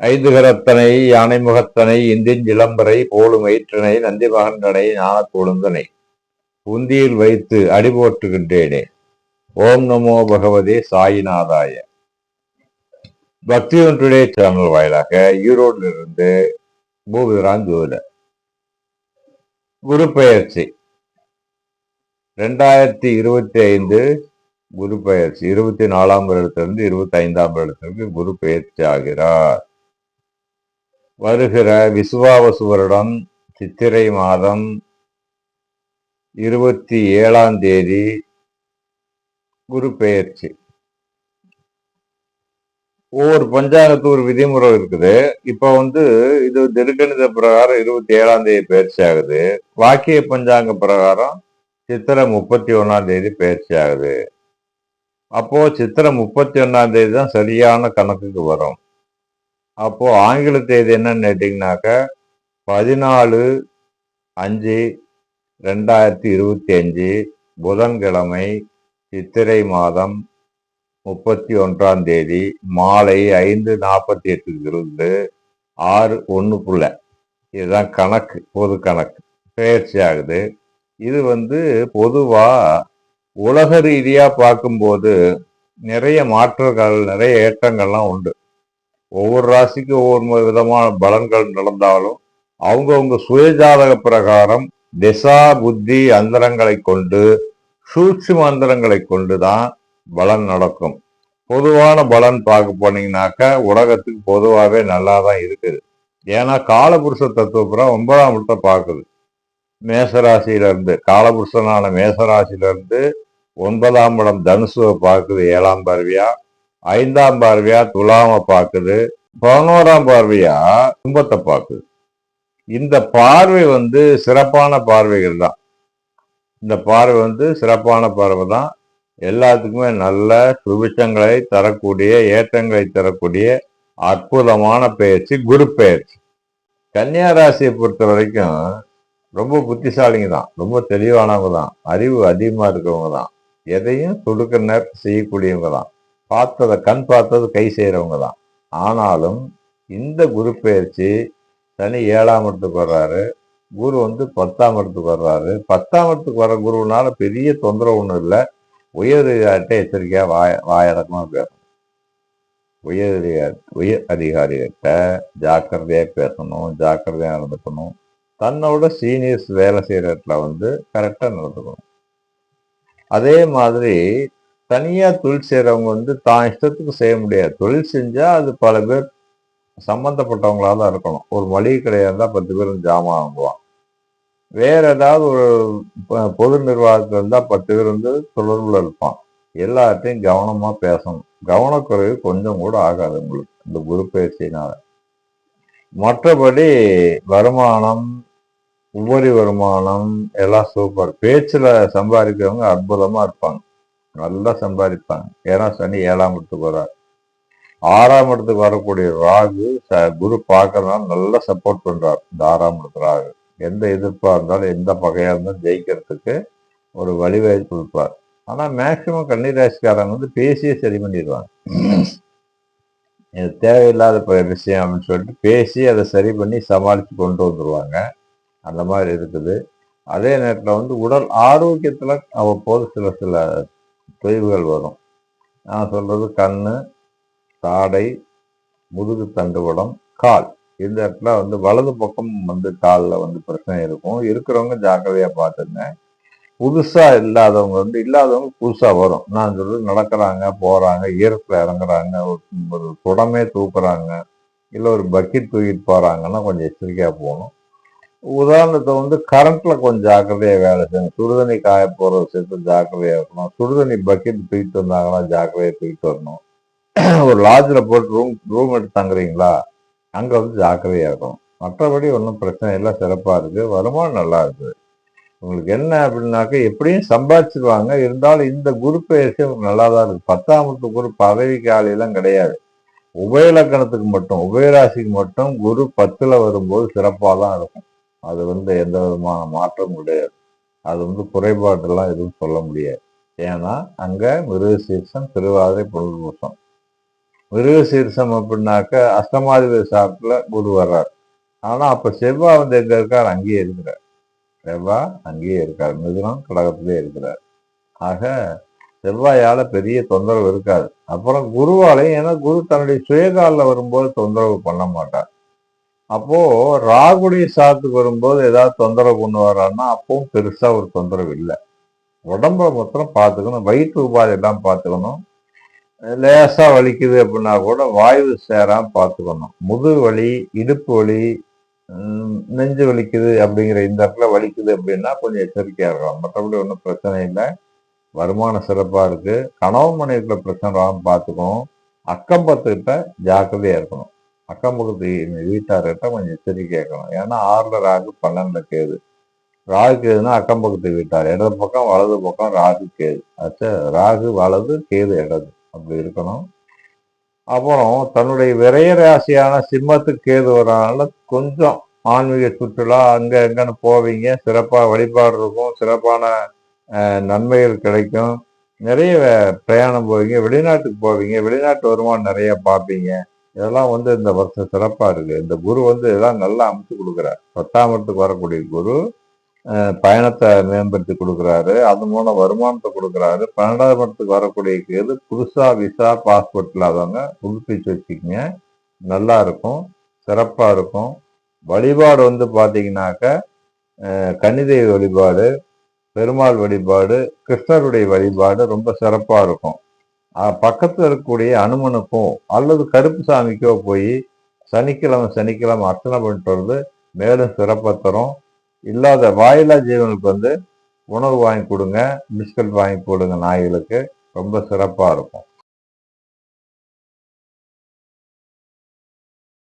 ஐந்து கரத்தனை யானை முகத்தனை இந்தின் இளம்பரை போலும் வயிற்றனை நந்தி மகன்றனை ஞான கொழுந்தனை உந்தியில் வைத்து அடிபோற்றுகின்றேனே. ஓம் நமோ பகவதே சாயிநாதாய. பக்தி ஒன்றுடே சேனல் வாயிலாக ஈரோடில் இருந்து பூபிரான் ஜோதிடர். குரு பயிற்சி ரெண்டாயிரத்தி இருபத்தி ஐந்து குரு பயிற்சி இருபத்தி நாலாம் வருடத்திலிருந்து இருபத்தி ஐந்தாம் வருடத்திற்கு குரு பயிற்சி ஆகிறார். வருகிற விசுவாவசு வருடம் சித்திரை மாதம் இருபத்தி ஏழாம் தேதி குரு பெயர்ச்சி. ஒவ்வொரு பஞ்சாங்கத்து ஒரு விதிமுறை இருக்குது. இப்போ வந்து இது திருக்கணித பிரகாரம் இருபத்தி ஏழாம் தேதி பயிற்சி ஆகுது. வாக்கிய பஞ்சாங்க பிரகாரம் சித்திரை முப்பத்தி ஒன்னாம் தேதி பயிற்சி ஆகுது. அப்போ சித்திரை முப்பத்தி ஒன்னாம் தேதி தான் சரியான கணக்குக்கு வரும். அப்போ ஆங்கில தேதி என்னன்னு கேட்டீங்கன்னாக்க பதினாலு அஞ்சு ரெண்டாயிரத்தி இருபத்தி அஞ்சு புதன்கிழமை சித்திரை மாதம் முப்பத்தி ஒன்றாம் தேதி மாலை ஐந்து நாற்பத்தி எட்டுக்கு இருந்து ஆறு ஒன்றுக்குள்ள இதுதான் கணக்கு பொது கணக்கு. பயிற்சி ஆகுது. இது வந்து பொதுவாக உலக ரீதியாக பார்க்கும்போது நிறைய மாற்றங்கள் நிறைய ஏற்றங்கள்லாம் உண்டு. ஒவ்வொரு ராசிக்கும் ஒவ்வொரு விதமான பலன்கள் நடந்தாலும் அவங்கவுங்க சுயஜாதக பிரகாரம் திசா புத்தி அந்தரங்களை கொண்டு சூட்சும அந்தரங்களை கொண்டு தான் பலன் நடக்கும். பொதுவான பலன் பார்க்க போனீங்கன்னாக்கா உலகத்துக்கு பொதுவாகவே நல்லா தான் இருக்குது. ஏன்னா காலபுருஷ தத்துவப்புறம் ஒன்பதாம் இடத்தை பார்க்குது. மேசராசியிலிருந்து காலபுருஷனான மேசராசியிலிருந்து ஒன்பதாம் இடம் தனுசுவை பார்க்குது ஏழாம் பருவியாக ஐந்தாம் பார்வையா துலாம பார்க்குது பதினோராம் பார்வையா கும்பத்தை பார்க்குது. இந்த பார்வை வந்து சிறப்பான பார்வைகள் தான். இந்த பார்வை வந்து சிறப்பான பார்வை தான். எல்லாத்துக்குமே நல்ல சுபிஷங்களை தரக்கூடிய ஏற்றங்களை தரக்கூடிய அற்புதமான பயிற்சி குரு பயிற்சி கன்னியா ராசியை பொறுத்த வரைக்கும் ரொம்ப புத்திசாலிங்க தான் ரொம்ப தெளிவானவங்க தான் அறிவு அதிகமாக இருக்கிறவங்க தான். எதையும் துடுக்க நேரத்தை செய்யக்கூடியவங்க தான். பார்த்ததை கண் பார்த்தது கை செய்கிறவங்க தான். ஆனாலும் இந்த குரு பயிற்சி சனி ஏழாம் இடத்துக்கு வர்றாரு. குரு வந்து பத்தாம் இடத்துக்கு வர்றாரு. பத்தாம் இடத்துக்கு வர குருனால பெரிய தொந்தரவு ஒன்றும் இல்லை. உயர் உயரதிகாரிட்ட எச்சரிக்கையாக வாய வாயடக்கமாக பேசணும். உயர் அதிகாரி உயர் அதிகாரிகிட்ட ஜாக்கிரதையாக பேசணும் ஜாக்கிரதையாக நடந்துக்கணும். தன்னோட சீனியர்ஸ் வேலை செய்கிற இடத்துல வந்து கரெக்டாக நடந்துக்கணும். அதே மாதிரி தனியாக தொழில் செய்கிறவங்க வந்து தான் இஷ்டத்துக்கு செய்ய முடியாது. தொழில் செஞ்சால் அது பல பேர் சம்மந்தப்பட்டவங்களாக தான் இருக்கணும். ஒரு மளிகை கடையாக இருந்தால் பத்து பேரும் ஜாமான் வாங்குவான். வேற ஏதாவது ஒரு பொது நிர்வாகத்தில் இருந்தால் பத்து பேர் வந்து தொடர்பில் இருப்பான். எல்லார்ட்டையும் கவனமாக பேசணும். கவனக்குறைவு கொஞ்சம் கூட ஆகாது உங்களுக்கு. இந்த குரு பயிற்சியினால மற்றபடி வருமானம் உபரி வருமானம் எல்லாம் சூப்பர் பேச்சில் சம்பாதிக்கிறவங்க அற்புதமாக இருப்பாங்க. நல்லா சம்பாதிப்பாங்க. ஏன்னா சனி ஏழாம் இடத்துக்கு வரார். ஆறாம் இடத்துக்கு வரக்கூடிய ராகு ச- குரு பார்க்கறதுனால நல்லா சப்போர்ட் பண்றார். இந்த ஆறாம் இடத்து ராகு. எந்த எதிர்ப்பாக இருந்தாலும் எந்த பகையாக இருந்தாலும் ஜெயிக்கிறதுக்கு ஒரு வழிவகை கொடுப்பார். ஆனால் மேக்சிமம் கன்னிராசிக்காரங்க வந்து பேசியே சரி பண்ணிடுவாங்க. இது தேவையில்லாத விஷயம் அப்படின்னு சொல்லிட்டு பேசி அதை சரி பண்ணி சமாளித்து கொண்டு வந்துடுவாங்க அந்த மாதிரி இருக்குது. அதே நேரத்தில் வந்து உடல் ஆரோக்கியத்தில் அவ்வப்போது சில சில தொய்வுகள் வரும். நான் சொல்றது கண் தாடை முதுகு தண்டுவடம் கால். இந்த இடத்துல வந்து வலது பக்கம் வந்து காலில் வந்து பிரச்சனை இருக்கும். இருக்கிறவங்க ஜாக்கிரதையாக பார்த்துங்க. புதுசா இல்லாதவங்க வந்து இல்லாதவங்க புதுசா வரும். நான் சொல்றது நடக்கிறாங்க போறாங்க ஈரத்துல இறங்குறாங்க ஒரு ஒரு குடமே தூக்குறாங்க இல்லை ஒரு பக்கெட் தூக்கிட்டு போறாங்கன்னா கொஞ்சம் எச்சரிக்கையா போகணும். உதாரணத்தை வந்து கரண்ட்ல கொஞ்சம் ஜாக்கிரதையா வேலை செய்யணும். சுடுதண்ணி காய போற விஷயத்த ஜாக்கிரதையா இருக்கணும். சுடுதண்ணி பக்கெட் தூக்கிட்டு வந்தாங்கன்னா ஜாக்கிரதையா தூக்கிட்டு வரணும். ஒரு லாட்ஜில் போட்டு ரூம் ரூம் எடுத்து தங்குறீங்களா? அங்க வந்து ஜாக்கிரதையா இருக்கணும். மற்றபடி ஒன்றும் பிரச்சனை இல்லை. சிறப்பா இருக்கு. வருமானம் நல்லா இருக்கு. உங்களுக்கு என்ன அப்படின்னாக்க எப்படியும் சம்பாதிச்சிருவாங்க. இருந்தாலும் இந்த குரு பயிற்சி உங்களுக்கு நல்லா தான் இருக்கு. பத்தாம் வகுப்பு குரு பதவி காலையெல்லாம் கிடையாது. உபயலக்கணத்துக்கு மட்டும் உபயராசிக்கு மட்டும் குரு பத்துல வரும்போது சிறப்பாக தான் இருக்கும். அது வந்து எந்த விதமான மாற்றமும் கிடையாது. அது வந்து குறைபாடெல்லாம் எதுவும் சொல்ல முடியாது. ஏன்னா அங்க மிருகசீர்ஷம் திருவாதிரை புனர்பூசம். மிருக சீர்ஷம் அப்படின்னாக்க அஷ்டமாதிபதி சாப்பிட்டுல குரு வர்றார். ஆனால் அப்போ செவ்வாய் வந்து எங்கே இருக்கார்? அங்கேயே இருக்கிறார். செவ்வாய் அங்கேயே இருக்கார். மிதுனம் கடகத்திலே இருக்கிறார். ஆக செவ்வாயால் பெரிய தொந்தரவு இருக்காது. அப்புறம் குருவாலையும் ஏன்னா குரு தன்னுடைய சுயகாலில் வரும்போது தொந்தரவு பண்ண மாட்டார். அப்போ ராகுடைய சாத்துக்கு வரும்போது ஏதாவது தொந்தரவு பண்ணுவாரான்னா அப்பவும் பெருசா ஒரு தொந்தரவு இல்லை. உடம்ப மொத்தம் பார்த்துக்கணும் வயிற்று உபாதை எல்லாம் பார்த்துக்கணும் லேசா வலிக்குது அப்படின்னா கூட வாயு சேராம பார்த்துக்கணும் முதுகு வலி இடுப்பு வலி நெஞ்சு வலிக்குது அப்படிங்கிற இந்த இடத்துல வலிக்குது அப்படின்னா கொஞ்சம் எச்சரிக்கையாக இருக்கலாம் மற்றபடி ஒன்றும் பிரச்சனை இல்லை. வருமானம் சிறப்பாக இருக்குது கணவன் மனைவிக்குள்ள பிரச்சனை வராமல் பார்த்துக்கணும் அக்கம் பத்துக்கிட்ட ஜாக்கிரதையாக இருக்கணும். அக்கம்பக்கத்து வீட்டார்கிட்ட கொஞ்சம் எச்சரிக்கை கேட்கணும். ஏன்னா ஆறுல ராகு பன்னெண்டுல கேது. ராகு கேதுன்னா அக்கம்பக்கத்து வீட்டார். இடது பக்கம் வலது பக்கம் ராகு கேது. ஆச்சா ராகு வலது கேது இடது. அப்படி இருக்கணும். அப்புறம் தன்னுடைய விரைய ராசியான சிம்மத்துக்கு கேது வரனால கொஞ்சம் ஆன்மீக சுற்றுலா அங்க எங்கன்னு போவீங்க. சிறப்பாக வழிபாடு இருக்கும். சிறப்பான நன்மைகள் கிடைக்கும். நிறைய பிரயாணம் போவீங்க. வெளிநாட்டுக்கு போவீங்க. வெளிநாட்டு வருமானம் நிறைய பார்ப்பீங்க. இதெல்லாம் வந்து இந்த வருஷம் சிறப்பாக இருக்குது இந்த குரு வந்து இதெல்லாம் நல்லா அமைச்சு கொடுக்குறார். பத்தாம் இடத்துக்கு வரக்கூடிய குரு பயணத்தை மேம்படுத்தி கொடுக்குறாரு. அது மூலம் வருமானத்தை கொடுக்குறாரு. பன்னெண்டாவது இடத்துக்கு வரக்கூடிய கேது புதுசா விசா பாஸ்போர்ட் இல்லாதவங்க புதுப்பிச்சு வச்சுக்கிங்க. நல்லா இருக்கும். சிறப்பாக இருக்கும். வழிபாடு வந்து பார்த்தீங்கன்னாக்க அஹ், வழிபாடு பெருமாள் வழிபாடு கிருஷ்ணருடைய வழிபாடு ரொம்ப சிறப்பாக இருக்கும். பக்கத்தில் இருக்கக்கூடிய அனுமனுக்கும் அல்லது கருப்பு சாமிக்கோ போய் சனிக்கிழமை சனிக்கிழமை அர்ச்சனை பண்ணிட்டு வந்து மேலும் சிறப்பை தரும். இல்லாத வாயிலா ஜீவனுக்கு வந்து உணவு வாங்கி கொடுங்க பிஸ்கட் வாங்கி கொடுங்க நாய்களுக்கு. ரொம்ப சிறப்பாக இருக்கும்.